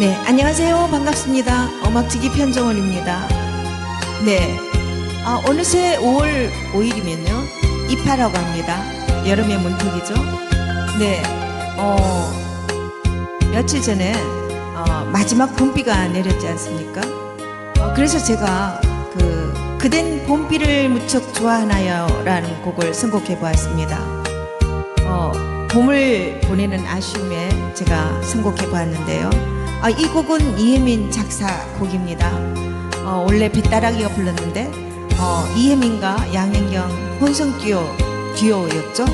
네, 안녕하세요. 반갑습니다. 어막지기 편정원입니다. 네, 아, 어느새 5월 5일이면요. 입하라고 합니다. 여름의 문턱이죠. 네, 어, 며칠 전에 어, 마지막 봄비가 내렸지 않습니까? 어, 그래서 제가 그 그댄 봄비를 무척 좋아하나요? 라는 곡을 선곡해 보았습니다. 어, 봄을 보내는 아쉬움에 제가 선곡해 보았는데요. 아, 이 곡은 이혜민 작사 곡입니다. 어, 원래 뱃따라기가 불렀는데 어, 이혜민과 양현경 혼성 듀오, 듀오였죠.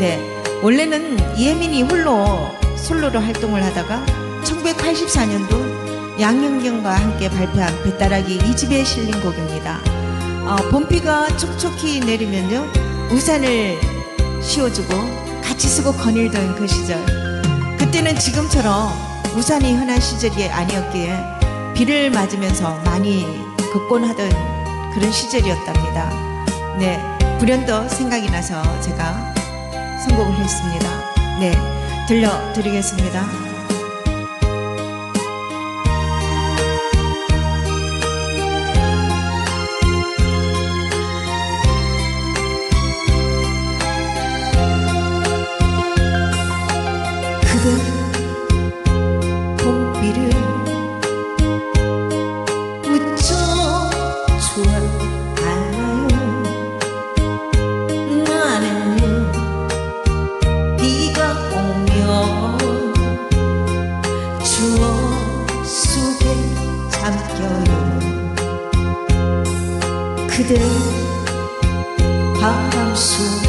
네, 원래는 이혜민이 홀로 솔로로 활동을 하다가 1984년도 양현경과 함께 발표한 뱃따라기 이집에 실린 곡입니다. 어, 봄비가 촉촉히 내리면요 우산을 씌워주고 같이 쓰고 거닐던 그 시절 그때는 지금처럼 우산이 흔한 시절이 아니었기에 비를 맞으면서 많이 극곤 하던 그런 시절이었답니다. 네, 불현도 생각이 나서 제가 선곡을 했습니다. 네, 들려드리겠습니다. 그대 바람 속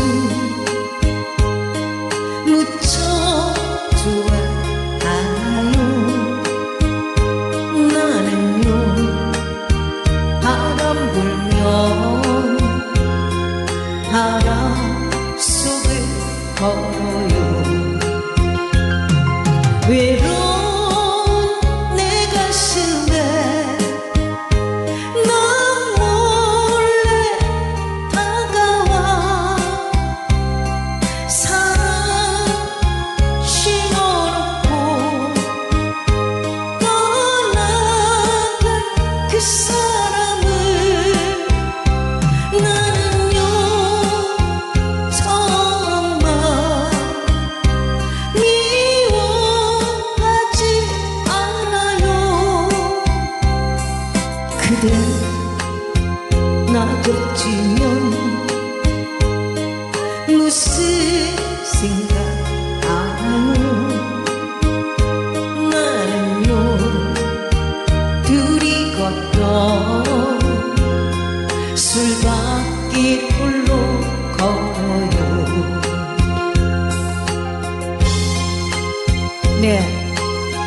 네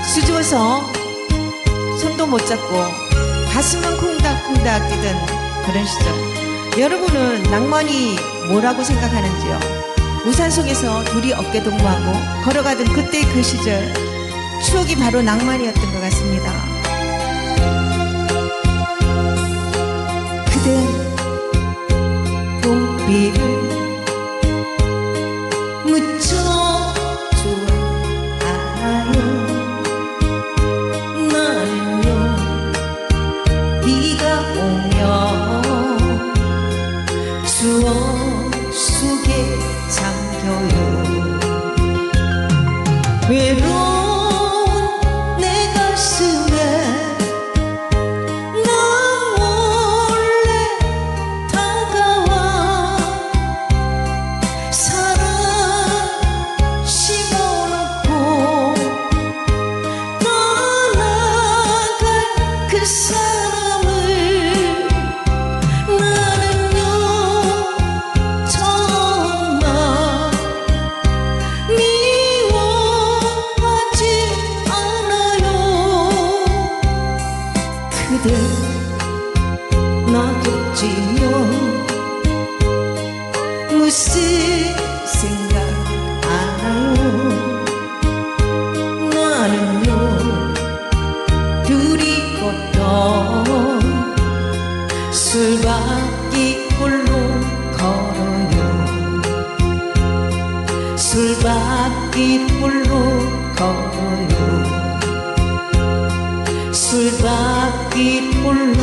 수줍어서 손도 못 잡고 가슴은 콩닥콩닥 뛰던 그런 시절 여러분은 낭만이 뭐라고 생각하는지요? 우산 속에서 둘이 어깨 동무하고 걸어가던 그때 그 시절 추억이 바로 낭만이었던 것 같습니다. 그대 봄비를 술밖에 홀로 걸어요. 꽃길 홀로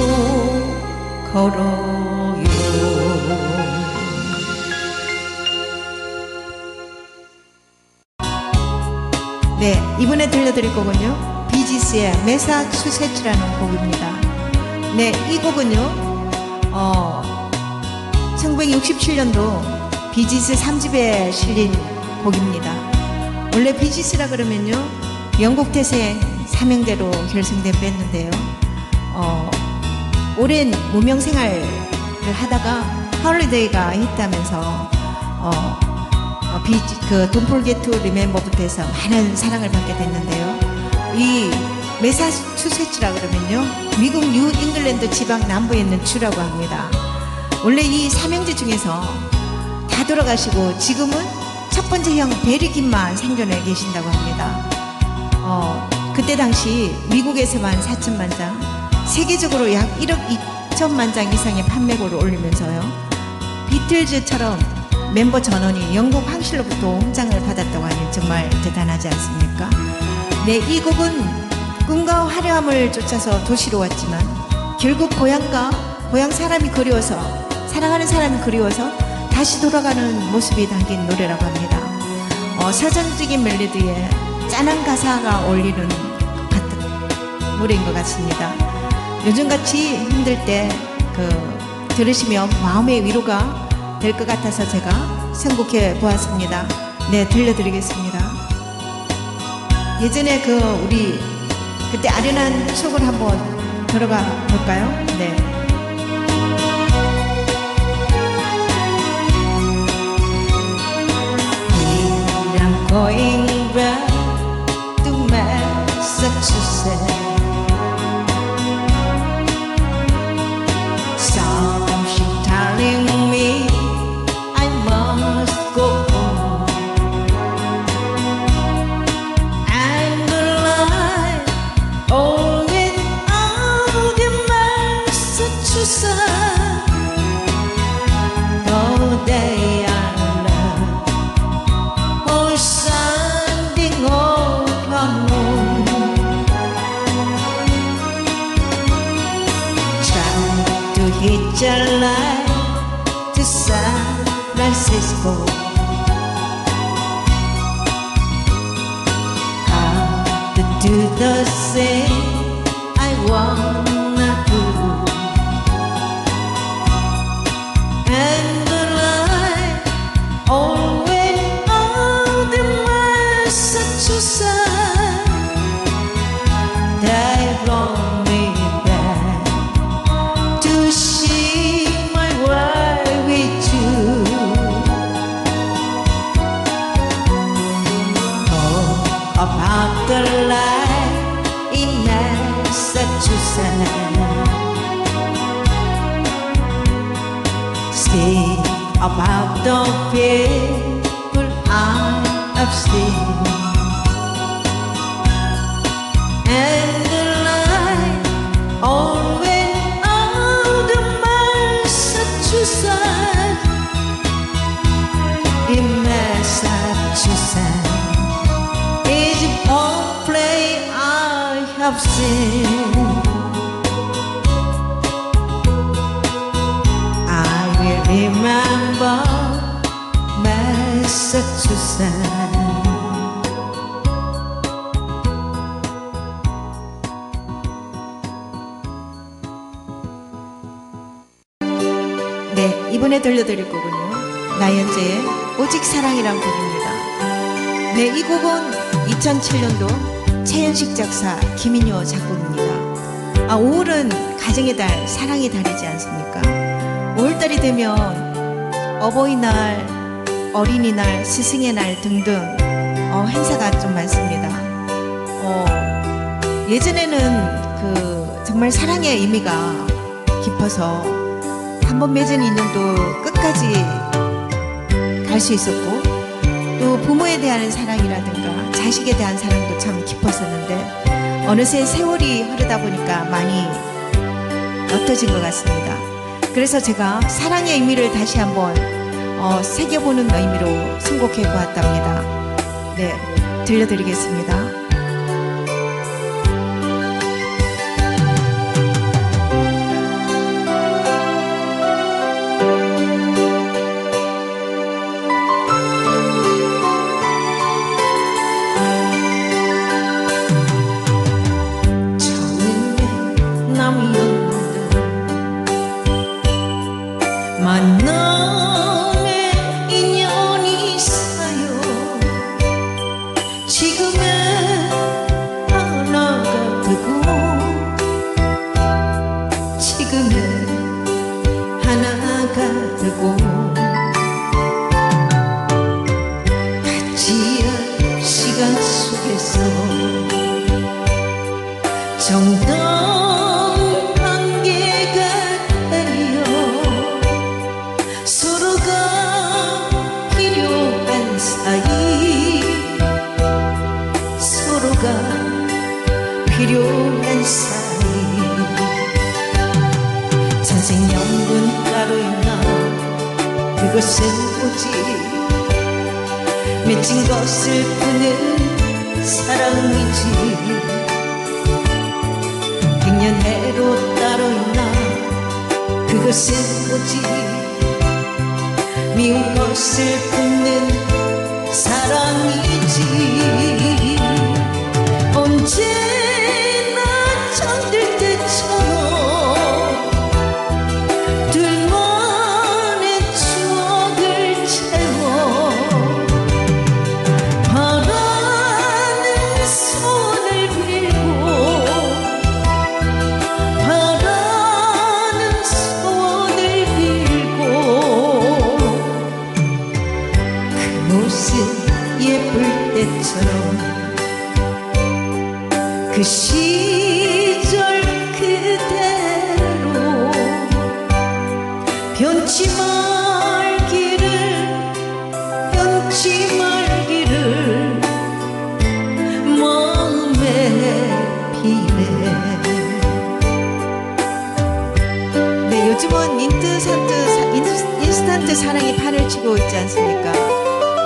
걸어요. 네 이번에 들려드릴 곡은요 비지스의 메사추세츠라는 곡입니다. 네 이 곡은요 어 1967년도 비지스 3집에 실린 곡입니다 원래 비지스라 그러면요 영국 태생 삼형제로 결성된 밴드인데요 어, 오랜 무명 생활을 하다가 헐리데이가 히트하면서 어, 어, 비, 그 돈폴게트 리멤버부터 해서 많은 사랑을 받게 됐는데요. 이 메사추세츠라 그러면요. 미국 뉴 잉글랜드 지방 남부에 있는 주라고 합니다. 원래 이 삼형제 중에서 다 돌아가시고 지금은 첫 번째 형 베리김만 생존해 계신다고 합니다. 어, 그때 당시 미국에서만 4천만 장, 세계적으로 약 1억 2천만 장 이상의 판매고를 올리면서요. 비틀즈처럼 멤버 전원이 영국 황실로부터 홈장을 받았다고 하니 정말 대단하지 않습니까? 네, 이 곡은 꿈과 화려함을 쫓아서 도시로 왔지만 결국 고향과 고향 사람이 그리워서 사랑하는 사람이 그리워서 다시 돌아가는 모습이 담긴 노래라고 합니다. 어, 서정적인 멜로디에 짠한 가사가 어울리는 같은 노래인 것 같습니다. 요즘같이 힘들 때 그 들으시면 마음의 위로가 될 것 같아서 제가 선곡해 보았습니다. 네, 들려드리겠습니다. 예전에 그 우리 그때 아련한 추억을 한번 들어가 볼까요? 네. going round to mad Francisco. How to do the same about the people I have seen. And the the Massachusetts in play I have seen. 이번에 들려드릴 곡은요. 나연재의 오직 사랑이란 곡입니다. 네, 이 곡은 2007년도 최현식 작사, 김인효 작곡입니다. 아, 5월은 가정의 달, 사랑의 달이지 않습니까? 5월달이 되면 어버이날, 어린이날, 스승의 날 등등 어, 행사가 좀 많습니다. 어, 예전에는 그 정말 사랑의 의미가 깊어서 한 번 맺은 인연도 끝까지 갈 수 있었고 또 부모에 대한 사랑이라든가 자식에 대한 사랑도 참 깊었었는데 어느새 세월이 흐르다 보니까 많이 옅어진 것 같습니다. 그래서 제가 사랑의 의미를 다시 한번 어, 새겨보는 의미로 선곡해 보았답니다. 네, 들려드리겠습니다. 정당 관계가 아니요 서로가 필요한 사이 서로가 필요한 사이 천생연분 따로 있나 그것은 오직 맺힌 것을 푸는 사랑이지 오직 미운 것을 품는 사랑이지. 언제 인- 인스턴트 사랑이 판을 치고 있지 않습니까?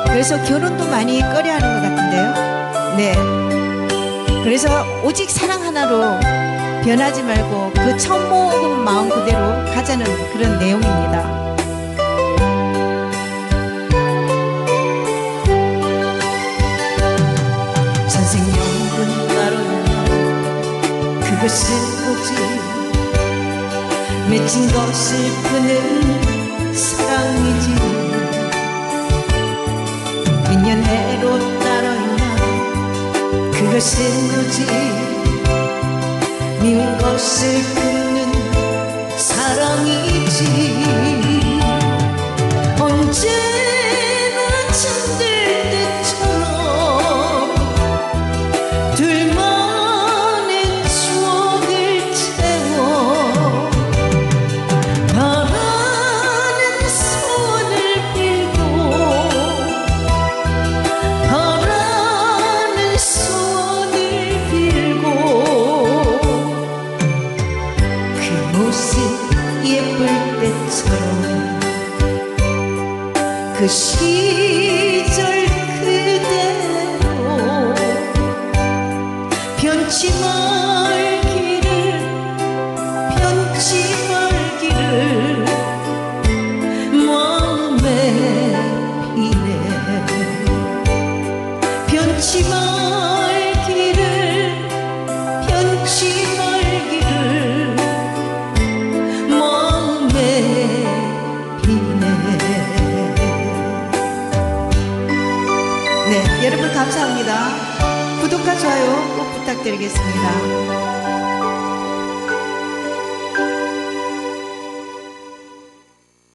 그래서 결혼도 많이 꺼려 하는 것 같은데요. 네. 그래서 오직 사랑 하나로 변하지 말고 그 먹은 마음 그대로 가자는 그런 내용입니다. 맺힌 것을 푸는 사랑이지. 인연 해로 따로 있나? 그것은 오직 미운 것을 품는 변치 말기를 변치 말기를 마음에 비네. 네 여러분 감사합니다. 구독과 좋아요 꼭 부탁드리겠습니다